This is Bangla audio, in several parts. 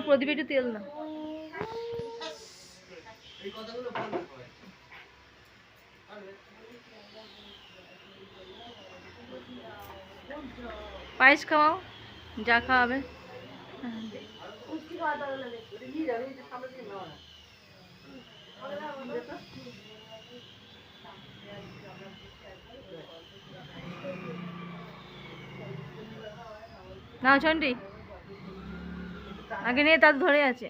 নাও প্রদীপে একটু তেল দাও পায়েস খাওয়াও যা খাওয়াবে। না চন্ডি। আগে নিয়ে তার ধরে আছে।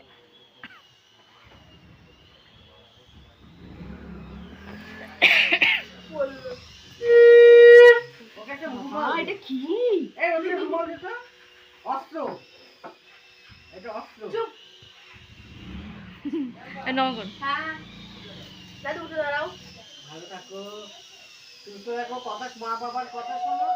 এটা কি? এই ওদিকে রুমাল দে তো। অস্ত্র। এটা অস্ত্র। হ্যাঁ। দাদু উঠে দাঁড়াও। ভালো থাকো। সুস্থ থাকো কথা মা বাবার কথা শোনো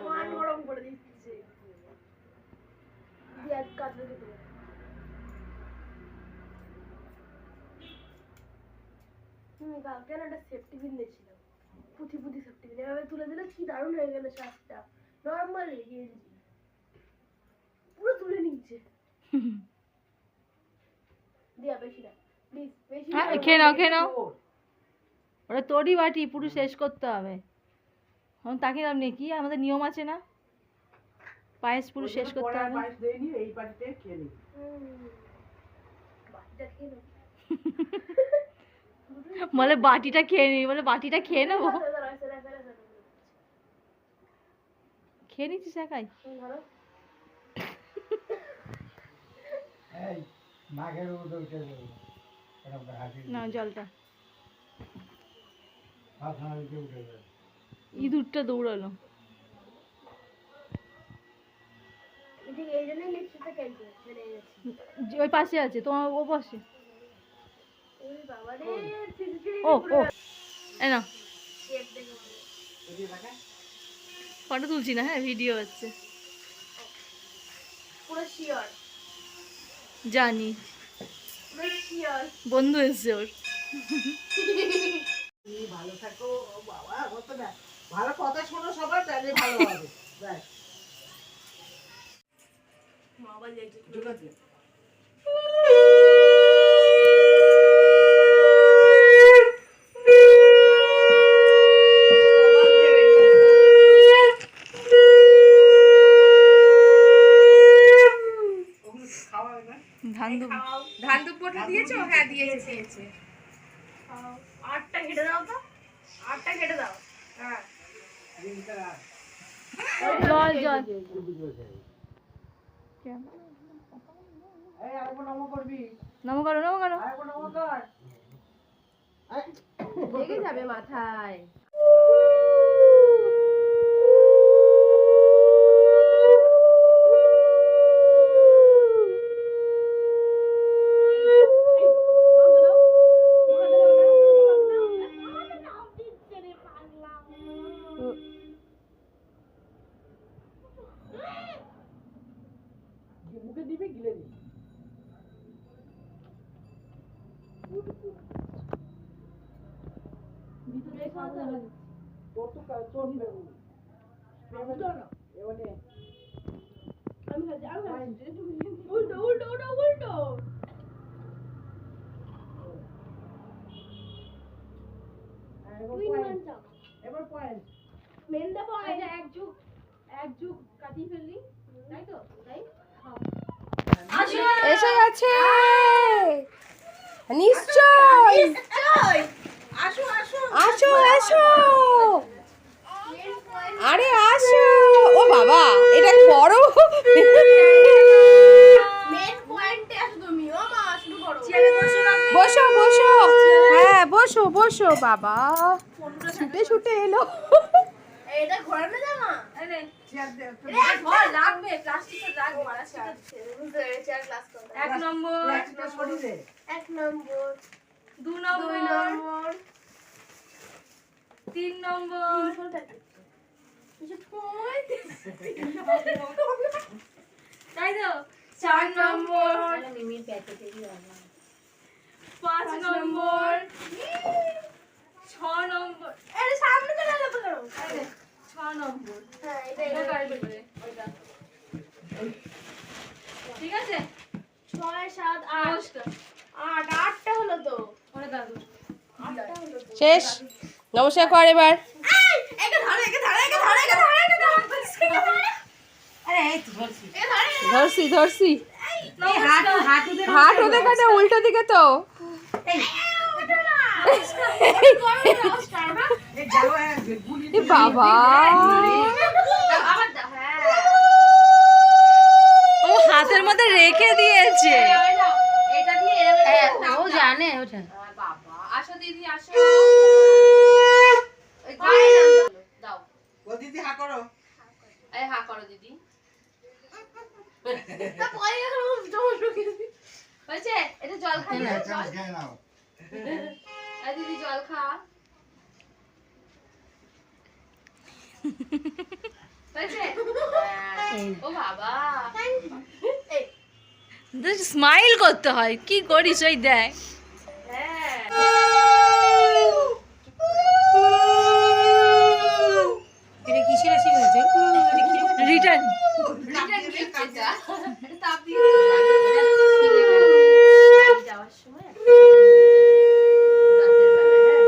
কান শোনো করে দিচ্ছে। দিয়ে এক কাজ রেখে দেবো। কালকে একটা সেফটি পিন দিয়েছিলাম পুঁথি পুঁথি সেফটি পিন এভাবে তুলে দিলে কি দারুণ হয়ে গেল শ্বাসটা নর্মাল গেঞ্জি পুরো তুলে নিচ্ছে। দিয়া বেশি না। প্লিজ বেশি হ্যাঁ খেয়ে নাও খেয়ে নাও। তোর। ওটা তোরই বাটি পুরো শেষ করতে হবে। এখন তাকে লাভ নেই কি? আমাদের নিয়ম আছে না? পায়েস পুরো শেষ করতে হবে। পায়েস দেয়নি, এই পাটিতে খেয়ে নিবি। বাটিটা খেয়ে বলে বাটিটা খেয়ে নি বলে বাটিটা খেয়ে নেব। খেয়ে নিচ্ছিস একাই? না জলটা। উঠে। ইঁদুরটা দৌড়ালো। ওই পাশে আছে তোমার ও পাশে। ও ও। না। ফটো তুলছি না হ্যাঁ ভিডিও হচ্ছে। জানি। বন্ধু এসছে ওর। ভালো থাকো বাবা কত না ভালো কথা শোনো সবার তাহলে ভালো হবে। ব্যাস। ধান দুপুরটা দিয়েছ? হ্যাঁ দিয়েছে। দিয়েছে। আটটা কেটে দাও তো। আটটা কেটে দাও। হ্যাঁ। জল জল নমো করো নম করো। যাবে মাথায়। মুখে দিবি গিলে দিবি। তোর তো তোর এবারে আমি আমি উল্টো উল্টো উল্টো উল্টো। এবার তুই point, মান চাও এবার point। মেনটা পাওয়া যায় এক যুগ এক যুগ কাটিয়ে ফেললি তাই তো তাই এসে গেছে নিশ্চয়। আসো আসো। আরে আসো। ও বাবা এটা বড়? বসো বসো হ্যাঁ বসো বসো বাবা। ছুটে ছুটে এলো। এটা ঘোরানো জামা চেয়ার দে, একটু লাগবে প্লাস্টিকের রাখ প্লাস্টিকের বুঝতে ক্লাস করো। এক নম্বর। এক নম্বর। দু নম্বর। নম্বর। তিন নম্বর। তাই তো? চার নম্বর। পাঁচ নম্বর। ছ নম্বর। আরে সামনে চলে ছ নম্বর। হ্যাঁ। ঠিক আছে? ছয় সাত আট। আট আটটা হলো তো। শেষ। নমস্কার কর এবার। ধরছি। ধরছি হাট ওদের কাছে উল্টো দিকে তো। হ্যাঁ বাবা। হ্যাঁ ও হাতের মধ্যে রেখে দিয়েছে। এটা ও জানে ওটা আসো দিদি আসো ওই গায়ে নাম দাও ও দিদি হা করো। এই হা করো এটা জল খাই না দিদি জল খা হয়েছে ও বাবা এই স্মাইল করতে হয়। কি করিস ওই দেখ। হ্যাঁ রিটার্ন রিটার্ন গিফট এটা এটা তাপ দিয়ে বাড়ি যাওয়ার সময় রাতের বেলায় হ্যাঁ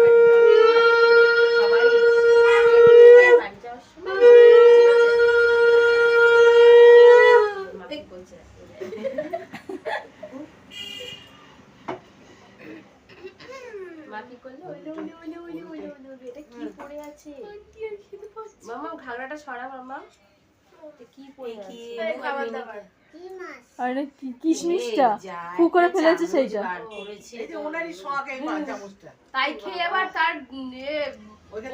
বাড়ি যাওয়ার সময় সবাই ঠিক আছে মাকে বলছে মা কি করল? ওইলে এটা কি পড়ে আছে? মামা ঘাগড়াটা সরা মামা। এটা কি পড়ে আছে? খাবার দাবার। আরে কি কিশমিশটা? ফু করে ফেলেছে সেইটা এই যে ওনারই শখ এই পাঁচ চামচটা। তাই খেয়ে আবার তার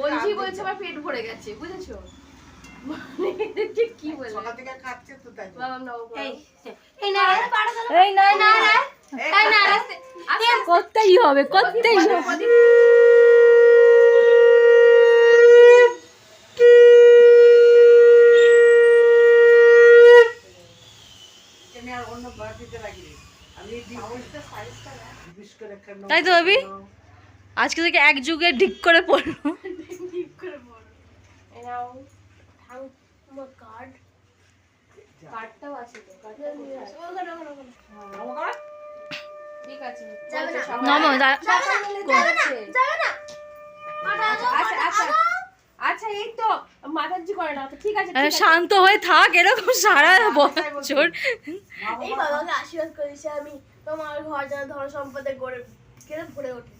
বলছি বলছে আবার পেট ভরে গেছে বুঝেছ? মানে কি বলে? সকাল থেকে খাচ্ছে তো তাই এই এই না না না। না। করতেই হবে করতেই হবে। তাই তো ভাবি? আজকে থেকে এক যুগে ঠিক করে পড়ল কার্ডটাও আছে ঠিক আছে নম আচ্ছা আচ্ছা। আচ্ছা এই তো করে না ঠিক আছে শান্ত হয়ে থাক এরকম সারা বছর এই বাবাকে আশীর্বাদ করেছি আমি তোমার ঘর যেন ধন সম্পদে গড়ে কেন ভরে ওঠে।